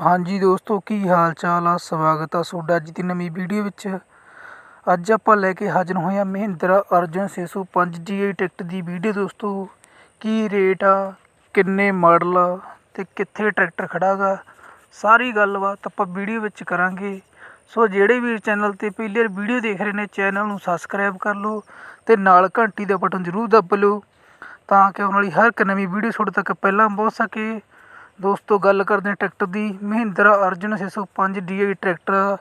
ਹਾਂਜੀ ਦੋਸਤੋ, ਕੀ ਹਾਲ ਚਾਲ ਆ? ਸਵਾਗਤ ਆ ਤੁਹਾਡਾ ਅੱਜ ਦੀ ਨਵੀਂ ਵੀਡੀਓ ਵਿੱਚ। ਅੱਜ ਆਪਾਂ ਲੈ ਕੇ ਹਾਜ਼ਰ ਹੋਏ ਆ ਮਹਿੰਦਰਾ ਅਰਜਨ 605 DI ਟਿਕਟ ਦੀ ਵੀਡੀਓ ਦੋਸਤੋ। ਕੀ ਰੇਟ ਆ? ਕਿੰਨੇ ਮਾਡਲ ਆ? ਤੇ ਕਿੱਥੇ ਟਰੈਕਟਰ ਖੜਾ ਗਾ ਸਾਰੀ ਗੱਲਬਾਤ ਆਪਾਂ ਵੀਡੀਓ ਵਿੱਚ ਕਰਾਂਗੇ। ਸੋ ਜਿਹੜੇ ਵੀਰ ਚੈਨਲ ਤੇ ਪਹਿਲੀ ਵਾਰ ਵੀਡੀਓ ਦੇਖ ਰਹੇ ਨੇ, ਚੈਨਲ ਨੂੰ ਸਬਸਕ੍ਰਾਈਬ ਕਰ ਲਓ ਤੇ ਨਾਲ ਘੰਟੀ ਦਾ ਬਟਨ ਜ਼ਰੂਰ ਦੱਬ ਲਓ ਤਾਂ ਕਿ ਆਉਣ ਵਾਲੀ ਹਰ ਇੱਕ ਨਵੀਂ ਵੀਡੀਓ ਤੁਹਾਡੇ ਤੱਕ ਪਹਿਲਾਂ ਪਹੁੰਚ ਸਕੇ। ਦੋਸਤੋ, ਗੱਲ ਕਰਦੇ ਹਾਂ ਟਰੈਕਟਰ ਦੀ ਮਹਿੰਦਰਾ ਅਰਜਨ ਛੇ ਸੌ ਪੰਜ ਡੀ ਆਈ ਟਰੈਕਟਰ ਆ।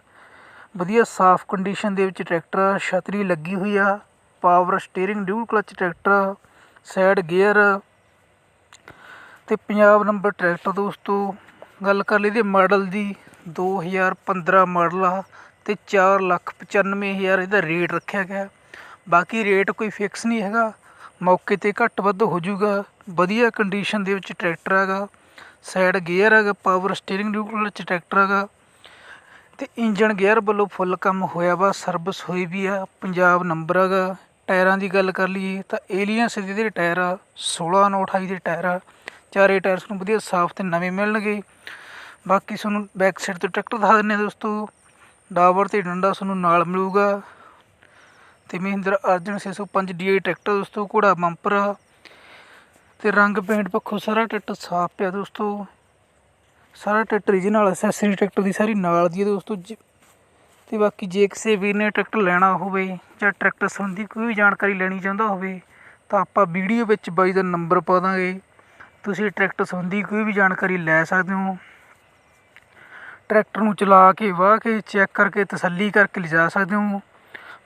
ਵਧੀਆ, ਸਾਫ਼ ਕੰਡੀਸ਼ਨ ਦੇ ਵਿੱਚ ਟਰੈਕਟਰ ਆ। ਛਤਰੀ ਲੱਗੀ ਹੋਈ ਆ power steering dual clutch tractor ਆ। ਸਾਈਡ ਗੇਅਰ ਤੇ ਪੰਜਾਬ ਨੰਬਰ ਟਰੈਕਟਰ ਦੋਸਤੋ, ਗੱਲ ਕਰ ਲਈ ਦੇ ਮਾਡਲ ਦੀ 2015 ਮਾਡਲ ਆ ਤੇ 495000 ਇਹਦਾ ਰੇਟ ਰੱਖਿਆ ਗਿਆ ਬਾਕੀ ਰੇਟ ਕੋਈ ਫਿਕਸ ਨਹੀਂ ਹੈਗਾ ਮੌਕੇ ਤੇ ਘੱਟ ਵੱਧ ਹੋ ਜਾਊਗਾ ਵਧੀਆ ਕੰਡੀਸ਼ਨ ਦੇ ਵਿੱਚ ਟਰੈਕਟਰ ਹੈਗਾ ਸਾਈਡ ਗੇਅਰ ਹੈਗਾ ਪਾਵਰ ਸਟੀਅਰਿੰਗ ਡਿਊਲ ਚ ਟਰੈਕਟਰ ਹੈਗਾ। ਤੇ ਇੰਜਨ ਗੇਅਰ ਵੱਲੋਂ ਫੁੱਲ ਕੰਮ ਹੋਇਆ ਵਾ ਸਰਵਿਸ ਹੋਈ ਵੀ ਆ, ਪੰਜਾਬ ਨੰਬਰ ਹੈਗਾ। ਟਾਇਰਾਂ ਦੀ ਗੱਲ ਕਰ ਲਈਏ ਤਾਂ ਏਲੀਅਨਸ ਦੇ ਜਿਹੜੇ ਟਾਇਰ ਆ 16 9 28 ਦੇ ਟਾਇਰ ਆ, ਚਾਰੇ ਟਾਇਰ ਤੁਹਾਨੂੰ ਵਧੀਆ ਸਾਫ਼ ਤੇ ਨਵੇਂ ਮਿਲਣਗੇ। ਬਾਕੀ ਤੁਹਾਨੂੰ ਬੈਕ ਸਾਈਡ ਤੋਂ ਟਰੈਕਟਰ ਦਿਖਾ ਦਿੰਦੇ ਹਾਂ ਦੋਸਤੋ। ਡਾਵਰ ਤੇ ਡੰਡਾ ਤੁਹਾਨੂੰ ਨਾਲ ਮਿਲੂਗਾ। ਤੇ ਮਹਿੰਦਰ ਅਰਜਨ 605 DI ਟਰੈਕਟਰ ਦੋਸਤੋ, ਘੋੜਾ ਬੰਪਰ ਆ। ਤੇ ਰੰਗ ਪੇਂਟ ਪੱਖੋਂ ਸਾਰਾ ਟਰੈਕਟਰ ਸਾਫ਼ ਪਿਆ ਦੋਸਤੋ। ਸਾਰਾ ਟਰੈਕਟਰ ਰੀਜਨਲ ਅਸੈਸਰੀ ਟਰੈਕਟਰ ਦੀ ਸਾਰੀ ਨਾਲ ਦੀ ਹੈ ਦੋਸਤੋ। ਜ- ਤੇ ਬਾਕੀ ਜੇ ਕਿਸੇ ਵੀਰ ਨੇ ਟਰੈਕਟਰ ਲੈਣਾ ਹੋਵੇ ਜਾਂ ਟਰੈਕਟਰ ਸੰਬੰਧੀ ਕੋਈ ਵੀ ਜਾਣਕਾਰੀ ਲੈਣੀ ਚਾਹੁੰਦਾ ਹੋਵੇ, ਤਾਂ ਆਪਾਂ ਵੀਡੀਓ ਵਿੱਚ ਬਾਈ ਦਾ ਨੰਬਰ ਪਾ ਦਾਂਗੇ। ਤੁਸੀਂ ਟਰੈਕਟਰ ਸੰਬੰਧੀ ਕੋਈ ਵੀ ਜਾਣਕਾਰੀ ਲੈ ਸਕਦੇ ਹੋ। ਟਰੈਕਟਰ ਨੂੰ ਚਲਾ ਕੇ, ਵਾਹ ਕੇ, ਚੈੱਕ ਕਰਕੇ, ਤਸੱਲੀ ਕਰਕੇ ਲਿਜਾ ਸਕਦੇ ਹੋ।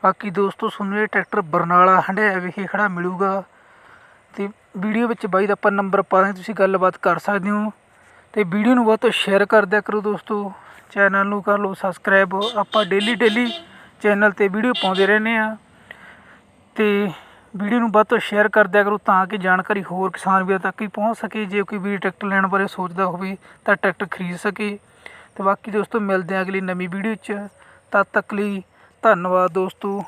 ਬਾਕੀ ਦੋਸਤੋ, ਤੁਹਾਨੂੰ ਇਹ ਟਰੈਕਟਰ ਬਰਨਾਲਾ ਹੰਡਿਆ ਵਿਖੇ ਖੜਾ ਮਿਲੂਗਾ। ਤੇ ਵੀਡੀਓ ਵਿੱਚ ਬਾਈ ਦਾ ਆਪਾਂ ਨੰਬਰ ਪਾ ਦਾਂਗੇ, ਤੁਸੀਂ ਗੱਲਬਾਤ ਕਰ ਸਕਦੇ ਹੋ। ਅਤੇ ਵੀਡੀਓ ਨੂੰ ਵੱਧ ਤੋਂ ਸ਼ੇਅਰ ਕਰ ਦਿਆ ਕਰੋ ਦੋਸਤੋ। ਚੈਨਲ ਨੂੰ ਕਰ ਲਓ ਸਬਸਕ੍ਰਾਈਬ। ਆਪਾਂ ਡੇਲੀ ਡੇਲੀ ਚੈਨਲ ਤੇ ਵੀਡੀਓ ਪਾਉਂਦੇ ਰਹਿੰਦੇ ਆ ਤੇ ਵੀਡੀਓ ਨੂੰ ਵੱਧ ਤੋਂ ਸ਼ੇਅਰ ਕਰ ਦਿਆ ਕਰੋ ਤਾਂ ਕਿ ਜਾਣਕਾਰੀ ਹੋਰ ਕਿਸਾਨ ਵੀਰਾਂ ਤੱਕ ਵੀ ਪਹੁੰਚ ਸਕੇ। ਜੇ ਕੋਈ ਵੀ ਟਰੈਕਟਰ ਲੈਣ ਬਾਰੇ ਸੋਚਦਾ ਹੋਵੇ ਤਾਂ ਟਰੈਕਟਰ ਖਰੀਦ ਸਕੇ। ਤੇ ਬਾਕੀ ਦੋਸਤੋ ਮਿਲਦੇ ਆ ਅਗਲੀ ਨਵੀਂ ਵੀਡੀਓ 'ਚ। ਤਦ ਤੱਕ ਲਈ ਧੰਨਵਾਦ ਦੋਸਤੋ।